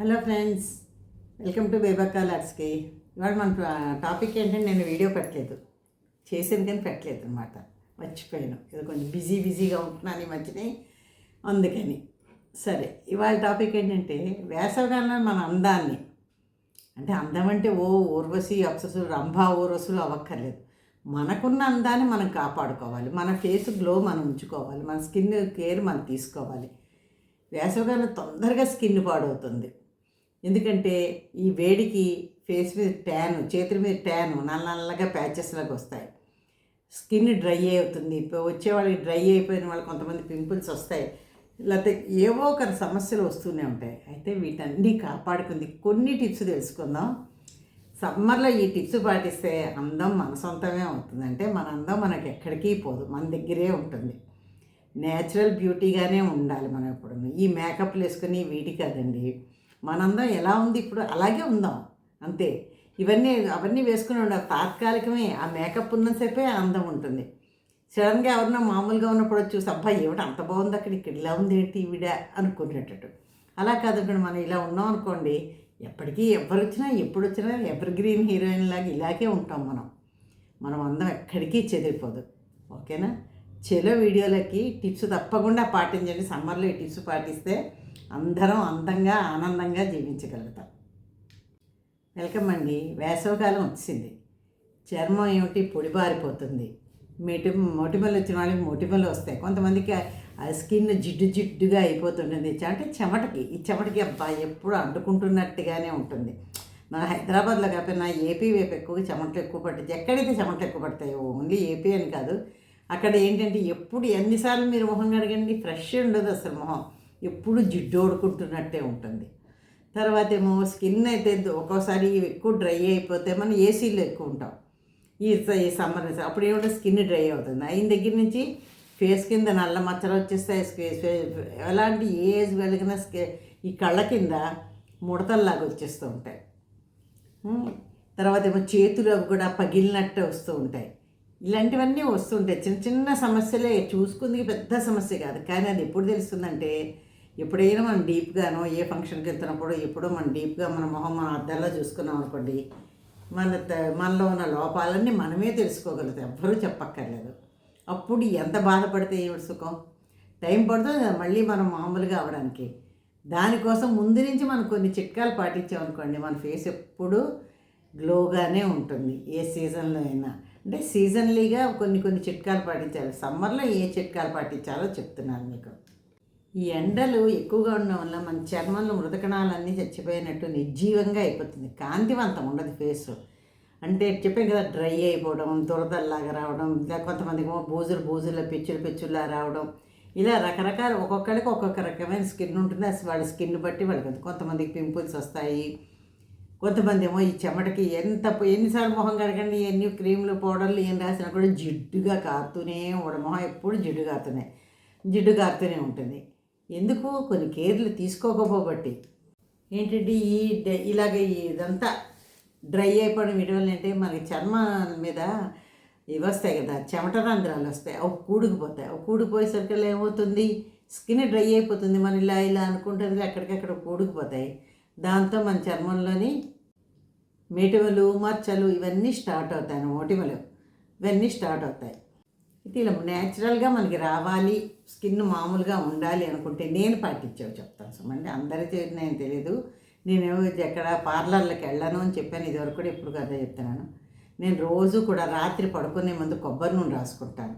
Hello friends welcome to Bebakka కాలర్స్కి ఇవాళ మన topic ఏంటంటే నేను వీడియో పెట్టలేదు. చేసేది కానీ పెట్టలేదు అనమాట మర్చిపోయాను. ఇది కొంచెం బిజీ బిజీగా ఉంటున్నాను ఈ మధ్యనే. అందుకని. సరే ఇవాళ టాపిక్ ఏంటంటే వేసవకాలంలో మన అందాన్ని. అంటే అందం అంటే ఓ ఊర్వశి అప్ససులు రంభా ఊర్వశులు అవ్వక్కర్లేదు. మనకున్న అందాన్ని మనం కాపాడుకోవాలి. మన ఫేస్ గ్లో మనం ఉంచుకోవాలి. మన స్కిన్ కేర్ మనం తీసుకోవాలి. వేసవకాలం తొందరగా స్కిన్ పాడవుతుంది. ఎందుకంటే ఈ వేడికి ఫేస్ మీద ట్యాన్ చేతుల మీద ట్యాన్ నల్ల నల్లగా ప్యాచెస్ లాగా వస్తాయి. స్కిన్ డ్రై అవుతుంది. ఇప్పుడు వచ్చే వాళ్ళకి డ్రై అయిపోయిన వాళ్ళు కొంతమంది పింపుల్స్ వస్తాయి. లేకపోతే ఏవో ఒక సమస్యలు వస్తూనే ఉంటాయి. అయితే వీటన్ని కాపాడుకుంది. కొన్ని టిప్స్ తెలుసుకుందాం. సమ్మర్లో ఈ టిప్స్ పాటిస్తే అందం మన సొంతమే అవుతుంది. అంటే మన అందం మనకి ఎక్కడికి పోదు. మన దగ్గరే ఉంటుంది. నేచురల్ బ్యూటీగానే ఉండాలి మనం ఎప్పుడు. ఈ మేకప్లు వేసుకుని వీటి కాదండి. మనందం ఎలా ఉంది ఇప్పుడు? అలాగే ఉందాం. అంతే. ఇవన్నీ అవన్నీ వేసుకుని ఉండాలి. తాత్కాలికమే. ఆ మేకప్ ఉన్నసేపే అందం ఉంటుంది. సడన్గా ఎవరన్నా మామూలుగా ఉన్నప్పుడు చూసి అబ్బాయి ఏమిటి అంత బాగుంది అక్కడ? ఇక్కడ ఇలా ఉంది ఏంటి ఈవిడ? అనుకునేటట్టు. అలా కాదు ఇక్కడ మనం ఇలా ఉన్నాం అనుకోండి ఎప్పటికీ ఎవరు వచ్చినా ఎప్పుడు వచ్చినా ఎవర్ గ్రీన్ హీరోయిన్ లాగా ఇలాగే ఉంటాం మనం. మనం అందం ఎక్కడికి చెదిరిపోదు. ఓకేనా? చెలో వీడియోలకి టిప్స్ తప్పకుండా పాటించండి. సమ్మర్లో ఈ టిప్స్ పాటిస్తే అందరం అందంగా ఆనందంగా జీవించగలుగుతాం. వెల్కమ్ అండి. వేసవకాలం వచ్చింది. చర్మం ఏమిటి? పొడిబారిపోతుంది మెటి మొటిమలు వచ్చిన వాళ్ళకి మొటిమలు వస్తాయి. కొంతమందికి స్కిన్ జిడ్డు జిడ్డుగా అయిపోతుంటుంది. అంటే చెమటకి ఈ చెమటకి అబ్బా ఎప్పుడు అంటుకుంటున్నట్టుగానే ఉంటుంది. మన హైదరాబాద్లో కాకపోయినా ఏపీ వైపు ఎక్కువ చెమటలు ఎక్కువ పట్టింది ఎక్కడైతే చెమటలు ఎక్కువ పడతాయో ఓన్లీ ఏపీ అని కాదు. అక్కడ ఏంటంటే ఎప్పుడు ఎన్నిసార్లు మీరు మొహం కడగండి ఫ్రెష్ ఉండదు అసలు మొహం. ఎప్పుడు జిడ్డోడుకుంటున్నట్టే ఉంటుంది. తర్వాత ఏమో స్కిన్ అయితే ఒక్కోసారి ఎక్కువ డ్రై అయిపోతే మనం ఏసీలో ఎక్కువ ఉంటాం. ఈ స- ఈ సమ్మర్ అప్పుడు ఏమంటే స్కిన్ డ్రై అవుతుంది. అయిన దగ్గర నుంచి ఫేస్ కింద నల్ల మచ్చలు వచ్చేస్తాయి. ఎలాంటి ఏజ్ కలిగిన స్కే ఈ కళ్ళ కింద ముడతల్లాగా వచ్చేస్తూ ఉంటాయి. తర్వాత ఏమో చేతులు అవి కూడా పగిలినట్టు వస్తూ ఉంటాయి. ఇలాంటివన్నీ వస్తుంటాయి చిన్న చిన్న సమస్యలే. చూసుకుంది పెద్ద సమస్య కాదు. కానీ అది ఎప్పుడు తెలుస్తుందంటే ఎప్పుడైనా మనం డీప్గానో ఏ ఫంక్షన్కి వెళ్తున్నప్పుడు ఎప్పుడో మనం డీప్గా మన మొహం మన అద్దంలో చూసుకున్నాం అనుకోండి మన త- మనలో ఉన్న లోపాలన్నీ మనమే తెలుసుకోగలుగుతాం. ఎవ్వరూ చెప్పక్కర్లేదు. అప్పుడు ఎంత బాధపడితే ఏమిటి సుఖం? టైం పడుతుంది మళ్ళీ మనం మామూలుగా అవడానికి దానికోసం ముందు నుంచి మనం కొన్ని చిట్కాలు పాటించామనుకోండి మన ఫేస్ ఎప్పుడు గ్లోగానే ఉంటుంది. ఏ సీజన్లో అయినా. అంటే సీజన్లీగా కొన్ని కొన్ని చిట్కాలు పాటించాలి. సమ్మర్లో ఏ చిట్కాలు పాటించాలో చెప్తున్నాను మీకు. ఈ ఎండలు ఎక్కువగా ఉండడం వల్ల మన చర్మంలో మృతకణాలన్నీ చచ్చిపోయినట్టు నిర్జీవంగా అయిపోతుంది. కాంతివంతం ఉండదు ఫేస్. అంటే చెప్పాను కదా డ్రై అయిపోవడం దురదల్లాగా రావడం ఇలా కొంతమందికి ఏమో బూజులు బూజుల పిచ్చులు పెచ్చుల్లా రావడం. ఇలా రకరకాల ఒక్కొక్కరికి ఒక్కొక్క రకమైన స్కిన్ ఉంటుంది. అసలు వాళ్ళ స్కిన్ బట్టి వాళ్ళకి కొంతమందికి పింపుల్స్ వస్తాయి. కొంతమంది ఏమో ఈ చెమటకి ఎంత ఎన్నిసార్లు మొహం కడగండి ఎన్ని క్రీములు పౌడర్లు ఏం రాసినా కూడా జిడ్డుగా కారుతూనే ఉండడం మొహం ఎప్పుడు జిడ్డు కాతున్నాయి జిడ్డు కారుతూనే ఉంటుంది. ఎందుకు కొన్ని కేర్లు తీసుకోకపోబట్టి? ఏంటంటే ఈ ఇలాగ ఇదంతా డ్రై అయిపోవడం వీటి అంటే మనకి చర్మం మీద ఇవి వస్తాయి కదా చెమట రంధ్రాలు వస్తాయి. అవి కూడుకుపోతాయి. అవి కూడిపోయేసరికి ఏమవుతుంది? స్కిన్ డ్రై అయిపోతుంది. మనం ఇలా ఇలా అనుకుంటుంది అక్కడికక్కడ కూడుకుపోతాయి. దాంతో మన చర్మంలోని మెటిమలు మచ్చలు ఇవన్నీ స్టార్ట్ అవుతాయి మోటిమలు ఇవన్నీ స్టార్ట్ అవుతాయి. ఇది ఇలా న్యాచురల్గా మనకి రావాలి స్కిన్ మామూలుగా ఉండాలి అనుకుంటే నేను పాటించావు చెప్తాను సుమండి. అందరికీ నేను తెలియదు నేను ఎక్కడ పార్లర్లకు వెళ్ళను అని చెప్పాను. ఇదివరకు కూడా ఇప్పుడు కదా చెప్తున్నాను. నేను రోజు కూడా రాత్రి పడుకునే ముందు కొబ్బరి నూనె రాసుకుంటాను.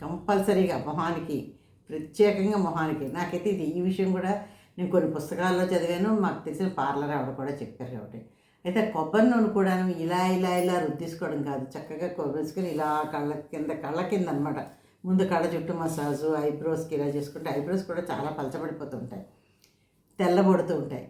కంపల్సరీగా మొహానికి ప్రత్యేకంగా మొహానికి. నాకైతే ఇది ఈ విషయం కూడా నేను కొన్ని పుస్తకాల్లో చదివాను. మాకు తెలిసిన పార్లర్ ఆవిడ కూడా చెప్పారు కాబట్టి. అయితే కొబ్బరి నూనె కూడా ఇలా ఇలా ఇలా రుద్దేసుకోవడం కాదు. చక్కగా కొబ్బరిసుకొని ఇలా కళ్ళ కింద కళ్ళ కింద అనమాట ముందు కళ్ళ చుట్టూ మసాజు ఐబ్రోస్కి ఇలా చేసుకుంటే ఐబ్రోస్ కూడా చాలా పలచబడిపోతుంటాయి. తెల్లబడుతూ ఉంటాయి.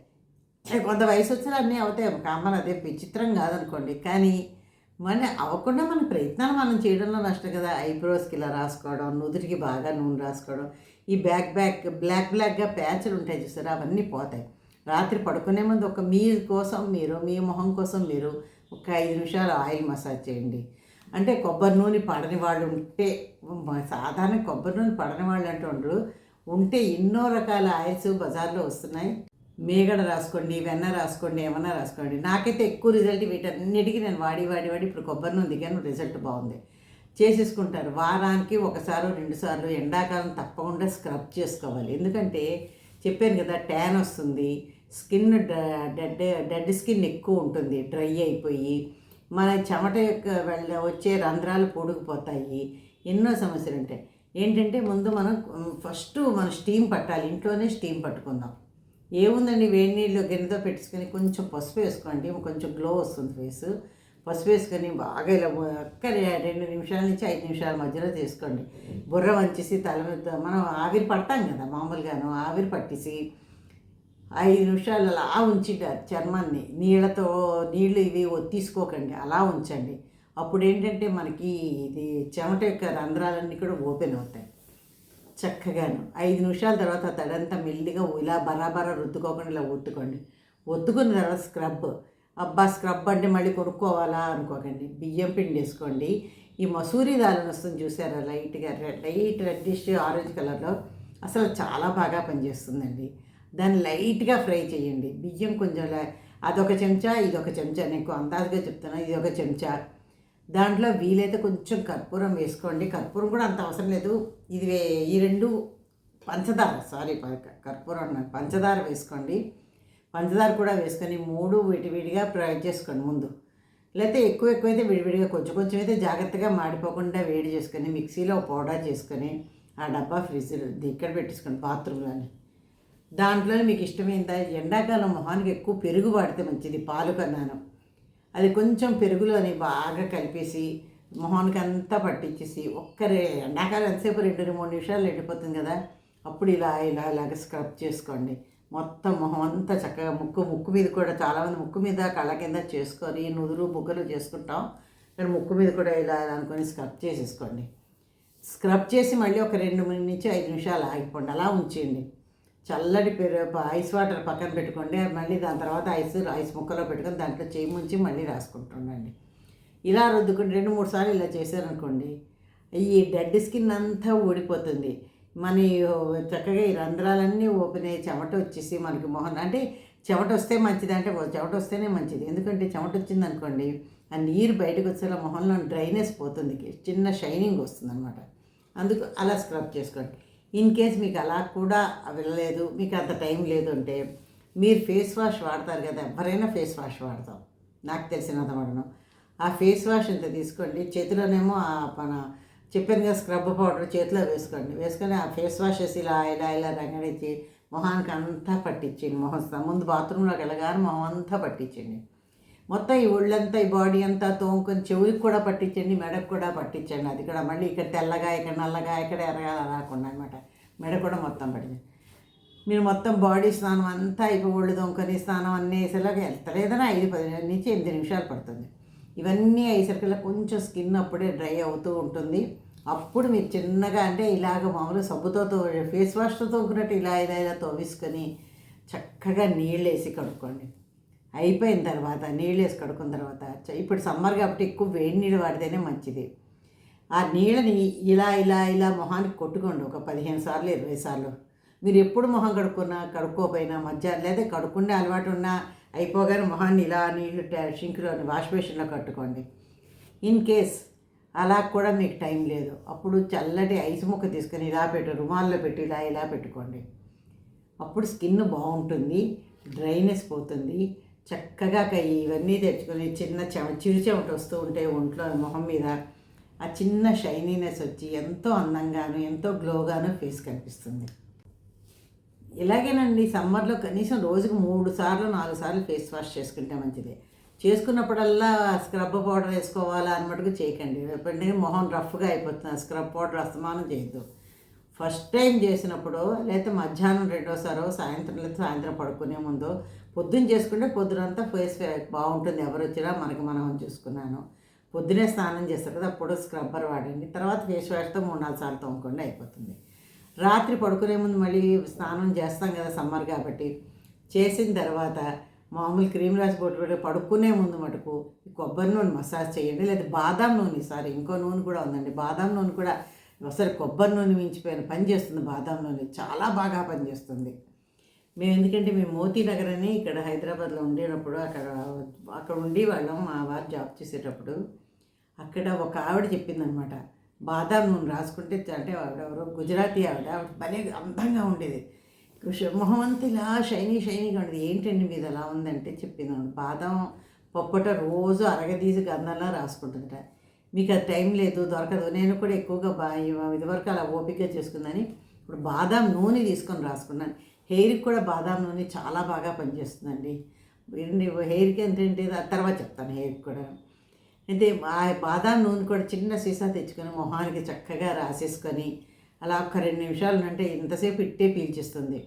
కొంత వయసు వచ్చినా అన్నీ అవుతాయి. కామన్ అదే విచిత్రం కాదనుకోండి. కానీ మన అవ్వకుండా మన ప్రయత్నాలు మనం చేయడంలో నష్టం కదా. ఐబ్రోస్కి ఇలా రాసుకోవడం నుదుటికి బాగా నూనె రాసుకోవడం ఈ బ్యాక్ బ్యాక్ బ్లాక్ బ్లాక్గా ప్యాచ్లు ఉంటాయి చూసారా? అవన్నీ పోతాయి. రాత్రి పడుకునే ముందు ఒక మీ కోసం మీరు మీ మొహం కోసం మీరు ఒక ఐదు నిమిషాలు ఆయిల్ మసాజ్ చేయండి. అంటే కొబ్బరి నూనె పడని వాళ్ళు ఉంటే సాధారణ కొబ్బరి నూనె పడని వాళ్ళు అంటుండ్రు ఉండరు. ఉంటే ఎన్నో రకాల ఆయిల్స్ బజార్లో వస్తున్నాయి. మేగడ రాసుకోండి వెన్న రాసుకోండి ఏమన్నా రాసుకోండి. నాకైతే ఎక్కువ రిజల్ట్ వీటన్నిటికీ నేను వాడి వాడి వాడి ఇప్పుడు కొబ్బరి నూనె దిగాను రిజల్ట్ బాగుంది. చేసేసుకుంటారు. వారానికి ఒకసారి రెండుసార్లు ఎండాకాలం తప్పకుండా స్క్రబ్ చేసుకోవాలి. ఎందుకంటే చెప్పాను కదా ట్యాన్ వస్తుంది. స్కిన్ డెడ్ డెడ్ స్కిన్ ఎక్కువ ఉంటుంది. డ్రై అయిపోయి మన చెమట యొక్క వెళ్ళ వచ్చే రంధ్రాలు పొడుగుపోతాయి ఎన్నో సమస్యలు ఉంటాయి. ఏంటంటే ముందు మనం ఫస్ట్ మనం స్టీమ్ పట్టాలి. ఇంట్లోనే స్టీమ్ పట్టుకుందాం. ఏముందండి? వేడి నీళ్ళు గిన్నెతో పెట్టుకొని కొంచెం పసుపు వేసుకోండి. కొంచెం గ్లో వస్తుంది ఫేస్. పసుపు వేసుకొని బాగా ఇలా ఒక్క రెండు నిమిషాల నుంచి ఐదు నిమిషాల మధ్యలో తీసుకోండి. బుర్ర వంచేసి తల మీద మనం ఆవిరి పడతాం కదా మామూలుగాను. ఆవిరి పట్టేసి ఐదు నిమిషాలు అలా ఉంచిటారు చర్మాన్ని. నీళ్ళతో నీళ్ళు ఇవి తీసుకోకండి అలా ఉంచండి. అప్పుడు ఏంటంటే మనకి ఇది చెమట యొక్క రంధ్రాలన్నీ కూడా ఓపెన్ అవుతాయి చక్కగాను. ఐదు నిమిషాల తర్వాత తడంతా మెల్లిగా ఇలా బరాబరా రుద్దుకోకుండా ఇలా ఒత్తుకోండి. ఒత్తుకున్న తర్వాత స్క్రబ్. అబ్బా స్క్రబ్ అంటే మళ్ళీ కొనుక్కోవాలా అనుకోకండి. బియ్యం పిండి వేసుకోండి. ఈ మసూరి దాలని వస్తుంది చూసారా? లైట్గా రెడ్ లైట్ రెడ్డిష్ ఆరెంజ్ కలర్లో. అసలు చాలా బాగా పనిచేస్తుందండి. దాన్ని లైట్గా ఫ్రై చేయండి. బియ్యం కొంచెం అదొక చెంచా ఇదొక చెంచా. నేను అందాజుగా చెప్తున్నా ఇది ఒక చెంచా. దాంట్లో వీలైతే కొంచెం కర్పూరం వేసుకోండి. కర్పూరం కూడా అంత అవసరం లేదు. ఇది ఈ రెండు పంచదార సారీ కర్పూరం పంచదార వేసుకోండి. పంచదార కూడా వేసుకొని మూడు విడివిడిగా ఫ్రై చేసుకోండి ముందు. లేకపోతే ఎక్కువ ఎక్కువైతే విడివిడిగా కొంచెం కొంచెం అయితే జాగ్రత్తగా మాడిపోకుండా వేడి చేసుకొని మిక్సీలో పౌడర్ చేసుకొని ఆ డబ్బా ఫ్రిడ్జ్ ఇక్కడ పెట్టేసుకోండి బాత్రూంలోని దాంట్లో మీకు ఇష్టమైందా? ఎండాకాలం మొహానికి ఎక్కువ పెరుగు వాడితే మంచిది పాలు కన్నాను. అది కొంచెం పెరుగులోని బాగా కలిపేసి మొహానికి అంతా పట్టించేసి ఒక్కరే ఎండాకాలం ఎంతసేపు రెండు మూడు నిమిషాలు ఎండిపోతుంది కదా అప్పుడు ఇలా ఇలా ఇలాగ స్క్రబ్ చేసుకోండి. మొత్తం మొహం అంతా చక్కగా ముక్కు ముక్కు మీద కూడా చాలామంది ముక్కు మీద కళ్ళ కింద చేసుకొని నుదురు బుగ్గలు చేసుకుంటాం. కానీ ముక్కు మీద కూడా ఇలా అనుకొని స్క్రబ్ చేసేసుకోండి. స్క్రబ్ చేసి మళ్ళీ ఒక రెండు నుంచి ఐదు నిమిషాలు ఆగిపోండి అలా ఉంచేయండి. చల్లటి పెరుగు ఐస్ వాటర్ పక్కన పెట్టుకోండి. మళ్ళీ దాని తర్వాత ఐస్ ఐస్ ముక్కలో పెట్టుకొని దాంట్లో చేయి ముంచి మళ్ళీ రాసుకుంటుండండి. ఇలా రుద్దుకుని రెండు మూడు సార్లు ఇలా చేశారనుకోండి ఈ డెడ్ స్కిన్ అంతా ఊడిపోతుంది. మన చక్కగా ఈ రంధ్రాలన్నీ ఓపెన్ అయ్యి చెమట వచ్చేసి మనకి మొహం అంటే చెమట వస్తే మంచిది అంటే చెమట వస్తేనే మంచిది. ఎందుకంటే చెమట వచ్చింది అనుకోండి ఆ నీరు బయటకు వచ్చేలా మొహంలో డ్రైనెస్ పోతుంది చిన్న షైనింగ్ వస్తుంది అనమాట అందుకు అలా స్క్రబ్ చేసుకోండి. ఇన్ కేస్ మీకు అలా కూడా వెళ్ళలేదు మీకు అంత టైం లేదు అంటే మీరు ఫేస్ వాష్ వాడతారు కదా ఎవరైనా ఫేస్ వాష్ వాడతాం. నాకు తెలిసినంత వాడను ఆ ఫేస్ వాష్ ఇంత తీసుకోండి. చేతిలోనేమో మన చెప్పాను కదా స్క్రబ్ పౌడర్ చేతిలో వేసుకోండి. వేసుకొని ఆ ఫేస్ వాష్ వేసి ఇలా ఇలా ఇలా రంగడించి మొహానికి అంతా పట్టించండి. మొహం ముందు బాత్రూంలోకి వెళ్ళగానే మొహం అంతా పట్టించండి. మొత్తం ఈ ఒళ్ళంతా ఈ బాడీ అంతా తోముకొని చెవులకు కూడా పట్టించండి మెడకు కూడా పట్టించండి. అది కూడా మళ్ళీ ఇక్కడ తెల్లగా ఇక్కడ నల్లగా ఇక్కడ ఎర్రగా రాకుండా అనమాట మెడ కూడా మొత్తం పట్టించండి. మీరు మొత్తం బాడీ స్నానం అంతా అయిపోయి ఒళ్ళు తోముకొని స్నానం అన్నీ వేసేలాగా వెళ్తలేదని ఐదు పది నుంచి ఎనిమిది నిమిషాలు పడుతుంది. ఇవన్నీ అయ్యేసరికల్లా కొంచెం స్కిన్ అప్పుడే డ్రై అవుతూ ఉంటుంది. అప్పుడు మీరు చిన్నగా అంటే ఇలాగ మామూలు సబ్బుతో తో ఫేస్ వాష్తో తోముకున్నట్టు ఇలా ఇలా ఇలా తోమేసుకొని చక్కగా నీళ్ళు వేసి కడుక్కోండి. అయిపోయిన తర్వాత నీళ్ళు వేసి కడుక్కున్న తర్వాత ఇప్పుడు సమ్మర్ కాబట్టి ఎక్కువ వేడి నీళ్ళు వాడితేనే మంచిది. ఆ నీళ్ళని ఇలా ఇలా ఇలా మొహానికి కొట్టుకోండి ఒక పదిహేను సార్లు ఇరవై సార్లు. మీరు ఎప్పుడు మొహం కడుక్కున్నా కడుక్కోపోయినా మధ్యాహ్నం లేదా కడుక్కునే అలవాటు ఉన్నా అయిపోగానే మొహాన్ని ఇలా నీళ్ళు షింక్లో వాష్ బేషన్లో కట్టుకోండి. ఇన్ కేస్ అలా కూడా మీకు టైం లేదు అప్పుడు చల్లటి ఐస్ ముక్క తీసుకొని ఇలా పెట్టు రుమాల్లో పెట్టి ఇలా ఇలా పెట్టుకోండి. అప్పుడు స్కిన్ బాగుంటుంది డ్రైనెస్ పోతుంది చక్కగా ఇవన్నీ తెచ్చుకొని చిన్న చెమ చిరు చెమట వస్తూ ఉంటే ఒంట్లో మొహం మీద ఆ చిన్న షైనీనెస్ వచ్చి ఎంతో అందంగాను ఎంతో గ్లోగాను ఫేస్ కనిపిస్తుంది. ఇలాగేనండి సమ్మర్లో కనీసం రోజుకు మూడు సార్లు నాలుగు సార్లు ఫేస్ వాష్ చేసుకుంటే మంచిది. చేసుకున్నప్పుడల్లా స్క్రబ్ పౌడర్ వేసుకోవాలా అని మటుకు చేయకండి. ఎప్పుడంటే మొహం రఫ్గా అయిపోతుంది. స్క్రబ్ పౌడర్ అస్తమానం చేయొద్దు. ఫస్ట్ టైం చేసినప్పుడు లేకపోతే మధ్యాహ్నం రెండోసారో సాయంత్రం లేదా సాయంత్రం పడుకునే ముందు పొద్దున్న చేసుకుంటే పొద్దునంతా ఫేస్ బాగుంటుంది. ఎవరు వచ్చినా మనకి మనం చూసుకున్నాను. పొద్దునే స్నానం చేస్తారు కదా అప్పుడు స్క్రబ్బర్ వాడండి. తర్వాత ఫేస్ వాష్తో మూడు నాలుగు సార్లు తోముకోండి అయిపోతుంది. రాత్రి పడుకునే ముందు మళ్ళీ స్నానం చేస్తాం కదా సమ్మర్ కాబట్టి. చేసిన తర్వాత మామూలు క్రీమ్ రాసి బొట్టు పెట్టి పడుకునే ముందు మటుకు కొబ్బరి నూనె మసాజ్ చేయండి. లేదా బాదాం నూనె సారీ ఇంకో నూనె కూడా ఉందండి. బాదాం నూనె కూడా ఒకసారి కొబ్బరి నూనె మించిపోయిన పని చేస్తుంది బాదాం నూనె. చాలా బాగా పనిచేస్తుంది. మేము ఎందుకంటే మేము మోతీ నగర్ అని ఇక్కడ హైదరాబాద్లో ఉండేటప్పుడు అక్కడ అక్కడ ఉండేవాళ్ళం మా వారు జాబ్ చేసేటప్పుడు. అక్కడ ఒక ఆవిడ చెప్పిందనమాట బాదాం నూనె రాసుకుంటే అంటే ఆవిడ ఎవరో గుజరాతీ ఆవిడ ఆవిడ భలే అందంగా ఉండేది. మొహం అంతా ఇలా షైనీ షైనీగా ఉండేది. ఏంటండి మీద అలా ఉందంటే చెప్పింది బాదం పొప్పట రోజు అరగదీసి గంధంలా రాసుకుంటుందట. మీకు అది టైం లేదు దొరకదు. నేను కూడా ఎక్కువగా బా ఇదివరకు అలా ఓపిక చేసుకుందని ఇప్పుడు బాదాం నూనె తీసుకొని రాసుకున్నాను. హెయిర్కి కూడా బాదాం నూనె చాలా బాగా పనిచేస్తుందండి. ఏంటి హెయిర్కి ఏంటంటే ఆ తర్వాత చెప్తాను హెయిర్కి కూడా. అయితే ఆ బాదాం నూనె కూడా చిన్న సీసా తెచ్చుకొని మొహానికి చక్కగా రాసేసుకొని అలా ఒక్క రెండు నిమిషాలు అంటే ఇంతసేపు ఇట్టే పీల్చిస్తుంది.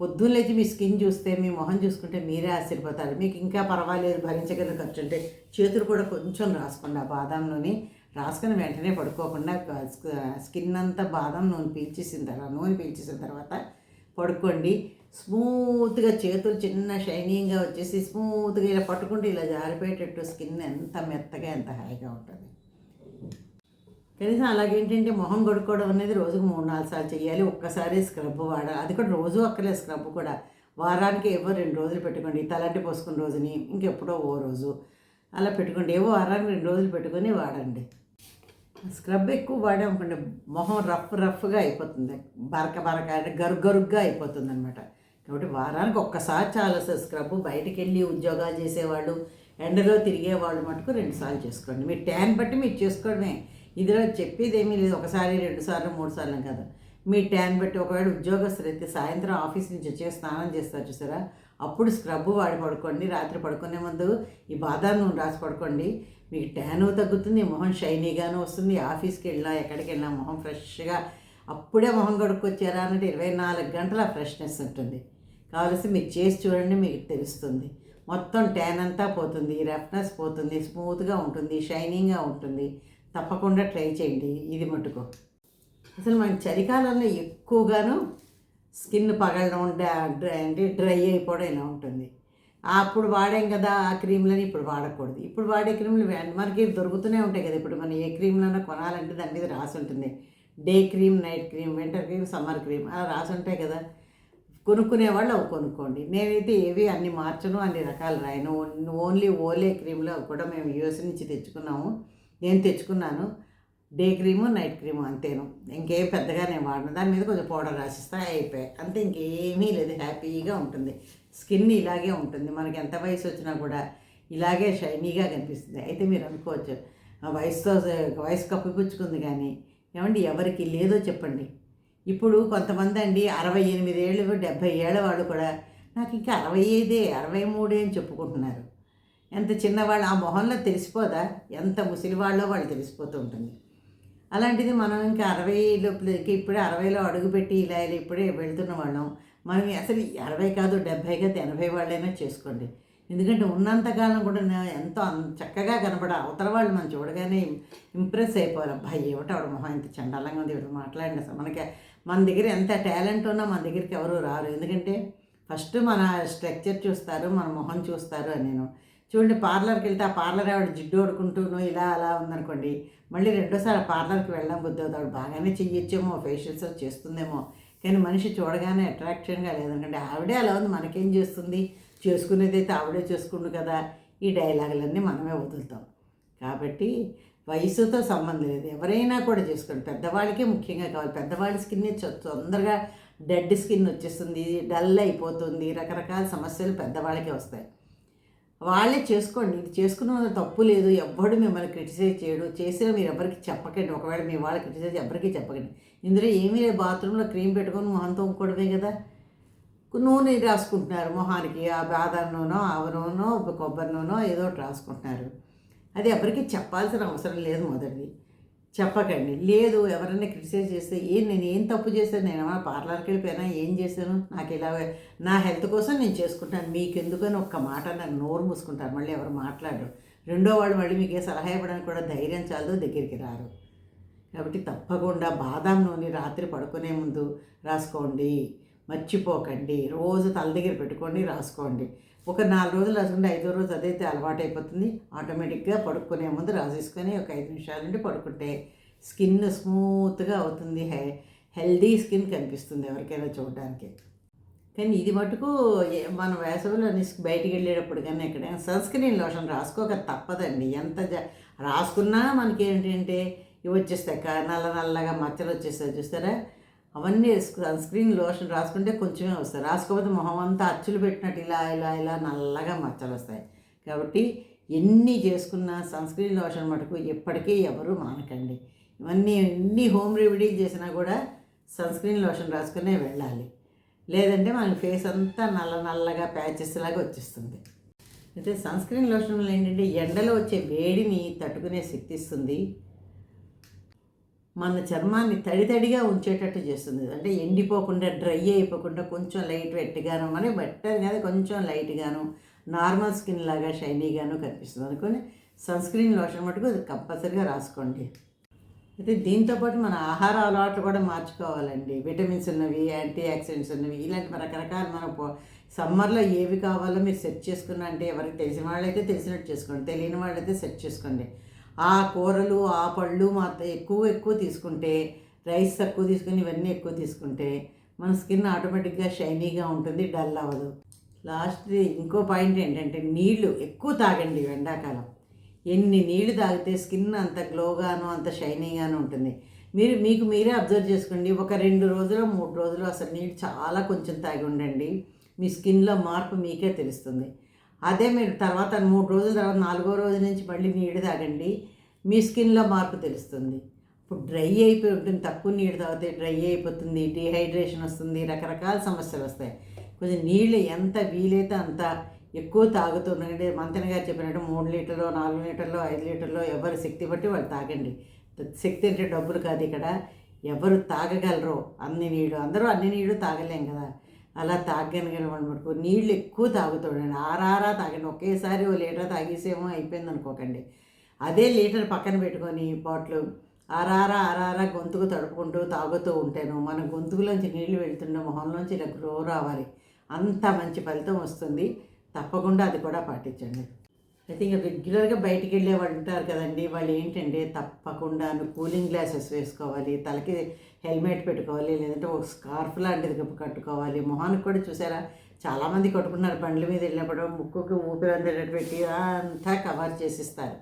పొద్దున్న లేచి మీ స్కిన్ చూస్తే మీ మొహం చూసుకుంటే మీరే ఆశ్చర్యపోతారు. మీకు ఇంకా పర్వాలేదు భరించగల ఖర్చు అంటే చేతులు కూడా కొంచెం రాసుకోండి ఆ బాదాం నూనె. రాసుకొని వెంటనే పడుకోకుండా స్కిన్ అంతా బాదం నూనె పీల్చేసిన తర్వాత నూనె పీల్చేసిన తర్వాత పడుకోండి. స్మూత్గా చేతులు చిన్న షైనింగ్గా వచ్చేసి స్మూత్గా ఇలా పట్టుకుంటే ఇలా జారిపోయేటట్టు స్కిన్ ఎంత మెత్తగా ఎంత హాయిగా ఉంటుంది. కనీసం అలాగేంటంటే మొహం కడుక్కోవడం అనేది రోజుకు మూడు నాలుగు సార్లు చేయాలి ఒక్కసారి స్క్రబ్ వాడాలి. అది కూడా రోజు అక్కలే స్క్రబ్ కూడా. వారానికి ఏవో రెండు రోజులు పెట్టుకోండి. తలంటి పోసుకున్న రోజుని ఇంకెప్పుడో ఓ రోజు అలా పెట్టుకోండి. ఏవో వారానికి రెండు రోజులు పెట్టుకొని వాడండి. స్క్రబ్ ఎక్కువ వాడామనుకోండి మొహం రఫ్ రఫ్గా అయిపోతుంది. బరక బరక అంటే గరుగరుగ్గా అయిపోతుంది అనమాట కాబట్టి వారానికి ఒక్కసారి చాలు సార్ స్క్రబ్. బయటికి వెళ్ళి ఉద్యోగాలు చేసేవాళ్ళు ఎండలో తిరిగేవాళ్ళు మటుకు రెండుసార్లు చేసుకోండి. మీరు ట్యాన్ బట్టి మీరు చేసుకోవడమే. ఇదిలో చెప్పేది ఏమీ లేదు. ఒకసారి రెండు సార్లు మూడు సార్లు కదా. మీ ట్యాన్ బట్టి ఒకవేళ ఉద్యోగస్తులు అయితే సాయంత్రం ఆఫీస్ నుంచి వచ్చే స్నానం చేస్తారు చూసారా? అప్పుడు స్క్రబ్ వాడి పడుకోండి. రాత్రి పడుకునే ముందు ఈ బాదాం నూనె రాసి పడుకోండి. మీకు ట్యాను తగ్గుతుంది మొహం షైనీగాను వస్తుంది ఆఫీస్కి వెళ్ళినా ఎక్కడికి వెళ్ళినా మొహం ఫ్రెష్గా అప్పుడే మొహం కడుక్కొచ్చారా అన్నట్టు ఇరవై నాలుగు గంటల ఫ్రెష్నెస్ ఉంటుంది. కావలసి మీరు చేసి చూడండి మీకు తెలుస్తుంది. మొత్తం ట్యాన్ అంతా పోతుంది రఫ్నెస్ పోతుంది స్మూత్గా ఉంటుంది షైనింగ్గా ఉంటుంది. తప్పకుండా ట్రై చేయండి ఇది మటుకు. అసలు మన చలికాలంలో ఎక్కువగాను స్కిన్ పగలడం డ్రై అంటే డ్రై అయిపోవడం ఇలా ఉంటుంది. అప్పుడు వాడాం కదా ఆ క్రీమ్లని ఇప్పుడు వాడకూడదు. ఇప్పుడు వాడే క్రీమ్లు మనకి దొరుకుతూనే ఉంటాయి కదా. ఇప్పుడు మనం ఏ క్రీమ్లైనా కొనాలంటే దాని మీద రాసి ఉంటుంది. Day cream night cream winter cream summer cream అలా రాసి ఉంటాయి కదా. కొనుక్కునే వాళ్ళు అవి కొనుక్కోండి. నేనైతే ఏవి అన్ని మార్చను అన్ని రకాలు రాయను. ఓన్లీ ఓలే క్రీమ్లో కూడా మేము యూఎస్ నుంచి తెచ్చుకున్నాము. నేను తెచ్చుకున్నాను. డే క్రీము నైట్ క్రీము అంతేను. ఇంకేం పెద్దగా నేను వాడను. దాని మీద కొంచెం పౌడర్ రాసిస్తా అయిపోయాయి. అంతే ఇంకేమీ లేదు. హ్యాపీగా ఉంటుంది. స్కిన్ ఇలాగే ఉంటుంది. మనకి ఎంత వయసు వచ్చినా కూడా ఇలాగే షైనీగా కనిపిస్తుంది. అయితే మీరు అనుకోవచ్చు ఆ వయసుతో వయసు కప్పిపుచ్చుకుంది కానీ ఏమండి ఎవరికి లేదో చెప్పండి. ఇప్పుడు కొంతమంది అండి అరవై ఎనిమిది ఏళ్ళు డెబ్భై ఏళ్ళ వాళ్ళు కూడా నాకు ఇంకా అరవై ఐదే అరవై మూడే అని చెప్పుకుంటున్నారు. ఎంత చిన్నవాళ్ళు ఆ మొహంలో తెలిసిపోదా? ఎంత ముసలివాళ్ళో వాళ్ళు తెలిసిపోతూ ఉంటుంది. అలాంటిది మనం ఇంకా అరవై లోపలికి ఇప్పుడే అరవైలో అడుగుపెట్టి ఇలా ఇలా ఇప్పుడే వెళ్తున్న వాళ్ళం. మనం అసలు అరవై కాదు డెబ్భై కాదు ఎనభై వాళ్ళైనా చేసుకోండి. ఎందుకంటే ఉన్నంతకాలం కూడా ఎంతో చక్కగా కనపడ అవతల వాళ్ళు మనం చూడగానే ఇంప్రెస్ అయిపోవాలి. అబ్బాయి ఏమిటో ఆవిడ మొహం? ఇంత చండాలంగా ఉంది ఇవిడ మాట్లాడిన అసలు? మనకి మన దగ్గర ఎంత టాలెంట్ ఉన్నా మన దగ్గరికి ఎవరు రారు. ఎందుకంటే ఫస్ట్ మన స్ట్రక్చర్ చూస్తారు మన మొహం చూస్తారు అని నేను. చూడండి పార్లర్కి వెళ్తే ఆ పార్లర్ ఆవిడ జిడ్డు ఆడుకుంటూను ఇలా అలా ఉందనుకోండి. మళ్ళీ రెండోసారి ఆ పార్లర్కి వెళ్ళడం బుద్ధి అవుతుంది. ఆవిడ బాగానే చెయ్యొచ్చేమో ఫేషియల్స్ చేస్తుందేమో. కానీ మనిషి చూడగానే అట్రాక్షన్గా లేదనుకోండి ఆవిడే అలా ఉంది మనకేం చేస్తుంది? చేసుకునేది అయితే ఆవిడే చేసుకుండు కదా? ఈ డైలాగులన్నీ మనమే వదులుతాం. కాబట్టి వయసుతో సంబంధం లేదు. ఎవరైనా కూడా చేసుకోండి. పెద్దవాళ్ళకే ముఖ్యంగా కావాలి. పెద్దవాళ్ళ స్కిన్ తొందరగా డెడ్ స్కిన్ వచ్చేస్తుంది డల్ అయిపోతుంది రకరకాల సమస్యలు పెద్దవాళ్ళకే వస్తాయి. వాళ్ళే చేసుకోండి. ఇది చేసుకున్న తప్పు లేదు. ఎవ్వడు మిమ్మల్ని క్రిటిసైజ్ చేయడు. చేసినా మీరు ఎవరికి చెప్పకండి. ఒకవేళ మీ వాళ్ళు క్రిటిసైజ్ ఎవరికి చెప్పకండి. ఇందులో ఏమీ లేదు. బాత్రూంలో క్రీమ్ పెట్టుకొని మొహం తోముకోవడమే కదా. నూనె రాసుకుంటున్నారు. మొహానికి ఆ బాదం నూనె ఆవ నూనె కొబ్బరి నూనె ఏదో ఒకటి రాసుకుంటున్నారు. అది ఎవరికి చెప్పాల్సిన అవసరం లేదు మొదటిది. చెప్పకండి. లేదు ఎవరైనా క్రిటిసైజ్ చేస్తే ఏం నేను ఏం తప్పు చేశాను నేను ఏమైనా పార్లర్కి వెళ్ళిపోయినా ఏం చేశాను నాకు ఇలా నా హెల్త్ కోసం నేను చేసుకుంటాను మీకు ఎందుకని ఒక్క మాట నాకు నోరు మూసుకుంటారు. మళ్ళీ ఎవరు మాట్లాడరు. రెండో వాళ్ళు మళ్ళీ మీకు ఏ సలహా ఇవ్వడానికి కూడా ధైర్యం చాలదు దగ్గరికి రారు. కాబట్టి తప్పకుండా బాదాం నూనె రాత్రి పడుకునే ముందు రాసుకోండి. మర్చిపోకండి. రోజు తల దగ్గర పెట్టుకోండి రాసుకోండి. ఒక నాలుగు రోజులు రాసుకుంటే ఐదో రోజు అదైతే అలవాటు అయిపోతుంది ఆటోమేటిక్గా పడుకునే ముందు రాసేసుకొని ఒక ఐదు నిమిషాల నుండి పడుకుంటే స్కిన్ స్మూత్గా అవుతుంది. హె హెల్దీ స్కిన్ కనిపిస్తుంది ఎవరికైనా చూడడానికి. కానీ ఇది మటుకు మన వేసవిలో బయటికి వెళ్ళేటప్పుడు కానీ ఎక్కడైనా సన్ స్క్రీన్ లోషన్ రాసుకోక తప్పదండి. ఎంత జ రాసుకున్నా మనకి ఏంటంటే ఇవి వచ్చేస్తాయి. క- నల్ల నల్లగా మచ్చలు వచ్చేస్తాయి చూస్తారా? అవన్నీ సన్ స్క్రీన్ లోషన్ రాసుకుంటే కొంచెమే వస్తాయి. రాసుకోకపోతే మొహం అంతా అచ్చులు పెట్టినట్టు ఇలా ఇలా ఇలా నల్లగా మచ్చలు వస్తాయి. కాబట్టి ఎన్ని చేసుకున్న సన్ స్క్రీన్ లోషన్ మటుకు ఎప్పటికీ ఎవరు మానకండి. ఇవన్నీ ఎన్ని హోమ్ రెమెడీలు చేసినా కూడా సన్ స్క్రీన్ లోషన్ రాసుకునే వెళ్ళాలి. లేదంటే మన ఫేస్ అంతా నల్ల నల్లగా ప్యాచెస్ లాగా వచ్చేస్తుంది. అయితే సన్ స్క్రీన్ లోషన్ ఏంటంటే ఎండలో వచ్చే వేడిని తట్టుకునే శక్తి ఇస్తుంది. మన చర్మాన్ని తడి తడిగా ఉంచేటట్టు చేస్తుంది. అంటే ఎండిపోకుండా డ్రై అయిపోకుండా కొంచెం లైట్ వెట్గాను మరి బెటర్ కాదు కొంచెం లైట్గాను నార్మల్ స్కిన్ లాగా షైనీగాను కనిపిస్తుంది. అనుకుని సన్ స్క్రీన్ లోషన్ మటుకు అది కంపల్సరీగా రాసుకోండి. అయితే దీంతోపాటు మన ఆహార అలవాట్లు కూడా మార్చుకోవాలండి. విటమిన్స్ ఉన్నవి యాంటీ ఆక్సిడెంట్స్ ఉన్నవి ఇలాంటి రకరకాల మన సమ్మర్లో ఏవి కావాలో మీరు సెట్ చేసుకున్నా అంటే ఎవరికి తెలిసిన వాళ్ళైతే తెలిసినట్టు చేసుకోండి. తెలియని వాళ్ళైతే సెట్ చేసుకోండి. ఆ కూరలు ఆ పళ్ళు మాత్రం ఎక్కువ ఎక్కువ తీసుకుంటే రైస్ తక్కువ తీసుకుని ఇవన్నీ ఎక్కువ తీసుకుంటే మన స్కిన్ ఆటోమేటిక్గా షైనీగా ఉంటుంది డల్ అవ్వదు. లాస్ట్ ఇంకో పాయింట్ ఏంటంటే నీళ్ళు ఎక్కువ తాగండి ఎండాకాలం. ఎన్ని నీళ్ళు తాగితే స్కిన్ అంత గ్లోగాను అంత షైనీగాను ఉంటుంది. మీరు మీకు మీరే అబ్జర్వ్ చేసుకోండి ఒక రెండు రోజులు మూడు రోజులు అసలు నీళ్ళు చాలా కొంచెం తాగి ఉండండి. మీ స్కిన్లో మార్పు మీకే తెలుస్తుంది. అదే మీరు తర్వాత మూడు రోజుల తర్వాత నాలుగో రోజు నుంచి మళ్ళీ నీడ తాగండి. మీ స్కిన్లో మార్పు తెలుస్తుంది. ఇప్పుడు డ్రై అయిపోయి ఉంటుంది తక్కువ నీళ్ళు తాగితే డ్రై అయిపోతుంది డీహైడ్రేషన్ వస్తుంది రకరకాల సమస్యలు వస్తాయి. కొంచెం నీళ్ళు ఎంత వీలైతే అంత ఎక్కువ తాగుతుందంటే మంతెన గారు చెప్పినట్టు మూడు లీటర్లు నాలుగు లీటర్లు ఐదు లీటర్లు ఎవరి శక్తి బట్టి వాళ్ళు తాగండి. శక్తి అంటే డబ్బులు కాదు ఇక్కడ. ఎవరు తాగగలరు అన్ని నీళ్ళు అందరూ అన్ని నీళ్ళు తాగలేం కదా. అలా తాగగలిగిన మటుకు. నీళ్ళు ఎక్కువ తాగుతాడండి ఆరారా తాగండి ఒకేసారి ఓ లీటర్ తాగేసేమో అయిపోయింది అనుకోకండి. అదే లీటర్ పక్కన పెట్టుకొని బాటిల్ ఆరారా ఆరారా గొంతుకు తడుపుకుంటూ తాగుతూ ఉంటాను మన గొంతుకులోంచి నీళ్ళు వెళ్తుండే మొహంలోంచి ఇలా గ్రో రావాలి. అంత మంచి ఫలితం వస్తుంది. తప్పకుండా అది కూడా పాటించండి. అయితే ఇంకా రెగ్యులర్గా బయటికి వెళ్ళే వాళ్ళు ఉంటారు కదండి. వాళ్ళు ఏంటంటే తప్పకుండా కూలింగ్ గ్లాసెస్ వేసుకోవాలి. తలకి హెల్మెట్ పెట్టుకోవాలి లేదంటే ఒక స్కార్ఫ్ లాంటిది కట్టుకోవాలి. మొహానికి కూడా చూసారా? చాలామంది కట్టుకున్నారు బండ్ల మీద వెళ్ళినప్పుడు ముక్కుకి ఊపిరి అందేటట్టు పెట్టి అంతా కవర్ చేసిస్తారు.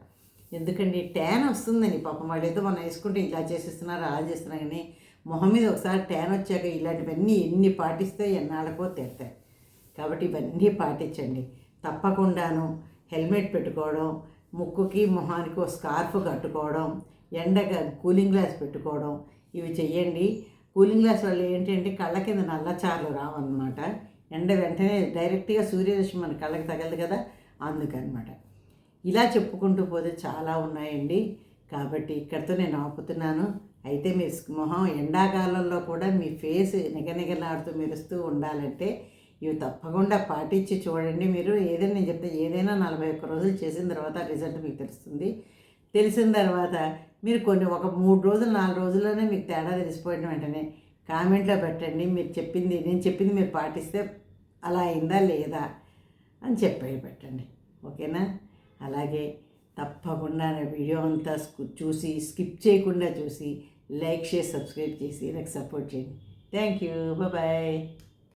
ఎందుకండి? ట్యాన్ వస్తుందని పాపం. వాళ్ళు ఏదో మనం వేసుకుంటే ఇలా చేసిస్తున్నారు అలా చేస్తున్నారు కానీ మొహం మీద ఒకసారి ట్యాన్ వచ్చాక ఇలాంటివన్నీ ఎన్ని పాటిస్తే ఎన్నాళ్ళకో తీరుతాయి. కాబట్టి ఇవన్నీ పాటించండి. తప్పకుండాను హెల్మెట్ పెట్టుకోవడం ముక్కుకి మొహానికి ఒక స్కార్ఫ్ కట్టుకోవడం ఎండగా కూలింగ్ గ్లాస్ పెట్టుకోవడం ఇవి చెయ్యండి. కూలింగ్ గ్లాస్ వల్ల ఏంటంటే కళ్ళ కింద నల్లచార్లు రావన్నమాట. ఎండ వెంటనే డైరెక్ట్గా సూర్యరశ్మి మన కళ్ళకి తగలదు కదా అందుకనమాట ఇలా చెప్పుకుంటూ పోతే చాలా ఉన్నాయండి. కాబట్టి ఇక్కడితో నేను ఆపుతున్నాను. అయితే మీ మొహం ఎండాకాలంలో కూడా మీ ఫేస్ నిగనిగలాడుతూ మెరుస్తూ ఉండాలంటే ఇవి తప్పకుండా పాటించి చూడండి మీరు. ఏదైనా నేను చెప్తే ఏదైనా నలభై ఒక్క రోజులు చేసిన తర్వాత రిజల్ట్ మీకు తెలుస్తుంది. తెలిసిన తర్వాత మీరు కొన్ని ఒక మూడు రోజులు నాలుగు రోజుల్లోనే మీకు తేడా తెలిసిపోయిన వెంటనే కామెంట్లో పెట్టండి. మీరు చెప్పింది నేను చెప్పింది మీరు పాటిస్తే అలా అయిందా లేదా అని చెప్పి పెట్టండి. ఓకేనా? అలాగే తప్పకుండా నా వీడియో అంతా చూసి స్కిప్ చేయకుండా చూసి లైక్ చేసి సబ్స్క్రైబ్ చేసి నాకు సపోర్ట్ చేయండి. Thank you. బాయ్.